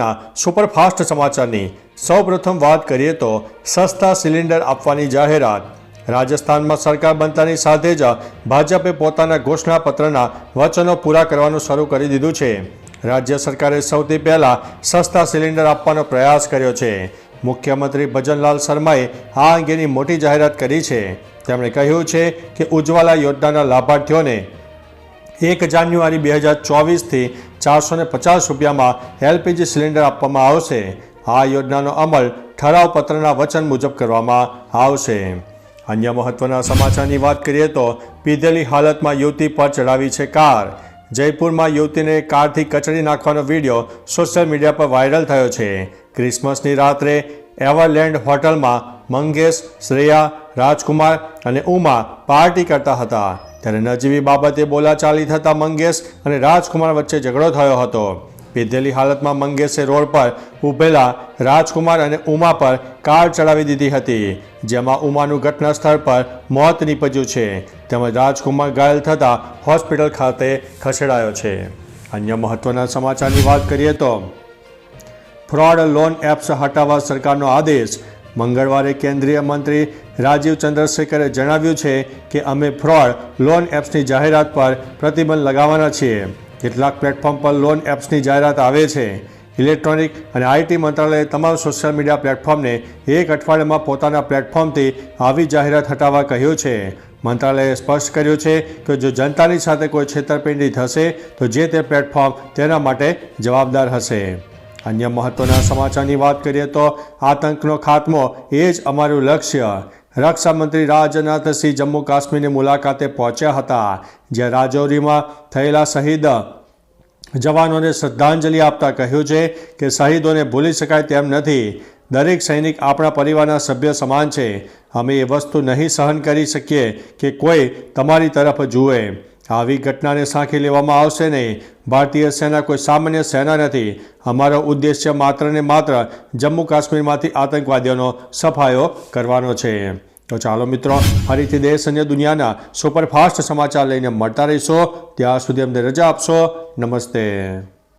ના, સુપરફાસ્ટ સમાચારની સૌપ્રથમ વાત કરીએ તો સસ્તા સિલિન્ડર આપવાની જાહેરાત. રાજસ્થાનમાં સરકાર બનતાની સાથે જ ભાજપે પોતાના ઘોષણાપત્રના વચનો પૂરા કરવાનું શરૂ કરી દીધું છે. રાજ્ય સરકારે સૌથી પહેલાં સસ્તા સિલિન્ડર આપવાનો પ્રયાસ કર્યો છે. મુખ્યમંત્રી ભજનલાલ શર્માએ આ અંગેની મોટી જાહેરાત કરી છે. તેમણે કહ્યું છે કે ઉજ્જવલા યોજનાના લાભાર્થીઓને એક જાન્યુઆરી બે હજાર ચોવીસથી ચારસો પચાસ રૂપિયામાં એલપીજી સિલિન્ડર આપવામાં આવશે. આ યોજનાનો અમલ ઠરાવ પત્રના વચન મુજબ કરવામાં આવશે. અન્ય મહત્વના સમાચારની વાત કરીએ તો પીધેલી હાલતમાં યુવતી પર ચડાવી છે કાર. જયપુરમાં યુવતીને કારથી કચડી નાખવાનો વીડિયો સોશિયલ મીડિયા પર વાયરલ થયો છે. ક્રિસમસની રાત્રે એવરલેન્ડ હોટલમાં મંગેશ, શ્રેયા, રાજકુમાર અને ઉમા પાર્ટી કરતા હતા. ત્યારે નજીવી બાબતે બોલાચાલી થતાં મંગેશ અને રાજકુમાર વચ્ચે ઝઘડો થયો હતો. પીધેલી હાલતમાં મંગેશે રોડ પર ઊભેલા રાજકુમાર અને ઉમા પર કાર ચડાવી દીધી હતી, જેમાં ઉમાનું ઘટના સ્થળ પર મોત નીપજ્યું છે. તેમજ રાજકુમાર ઘાયલ થતાં હોસ્પિટલ ખાતે ખસેડાયો છે. અન્ય મહત્વના સમાચારની વાત કરીએ તો, ફ્રોડ લોન એપ્સ હટાવવા સરકારનો આદેશ મંગળવારે કેન્દ્રીય મંત્રી રાજીવ ચંદ્રશેખરે જણાવ્યું છે કે અમે ફ્રોડ લોન એપ્સની જાહેરાત પર પ્રતિબંધ લગાવવાના છીએ. કેટલાક પ્લેટફોર્મ પર લોન એપ્સની જાહેરાત આવે છે. ઇલેક્ટ્રોનિક અને આઈટી મંત્રાલયે તમામ સોશિયલ મીડિયા પ્લેટફોર્મને એક અઠવાડિયામાં પોતાના પ્લેટફોર્મથી આવી જાહેરાત હટાવવા કહ્યું છે. મંત્રાલયે સ્પષ્ટ કર્યું છે કે જો જનતાની સાથે કોઈ છેતરપિંડી થશે, તો જે તે પ્લેટફોર્મ તેના માટે જવાબદાર હશે. અન્ય મહત્વના સમાચારની વાત કરીએ તો આતંકનો ખાત્મો એ જ અમારું લક્ષ્ય. રક્ષામંત્રી રાજનાથસિંહ જમ્મુ કાશ્મીરની મુલાકાતે પહોંચ્યા હતા, જ્યાં રાજૌરીમાં થયેલા શહીદ જવાનોને શ્રદ્ધાંજલિ આપતા કહ્યું છે કે શહીદોને ભૂલી શકાય તેમ નથી. દરેક સૈનિક આપણા પરિવારના સભ્ય સમાન છે. અમે એ વસ્તુ નહીં સહન કરી શકીએ કે કોઈ તમારી તરફ જુએ. આવી ઘટનાને સાંખી લેવામાં આવશે નહીં. ભારતીય સેના કોઈ સામાન્ય સેના નથી. અમારો ઉદ્દેશ્ય માત્ર ને માત્ર જમ્મુ કાશ્મીરમાંથી આતંકવાદીઓનો સફાયો કરવાનો છે. તો ચાલો મિત્રો, ફરીથી દેશ અને દુનિયાના સુપરફાસ્ટ સમાચાર લઈને મળતા રહીશો. ત્યાં સુધી અમને રજા આપશો. નમસ્તે.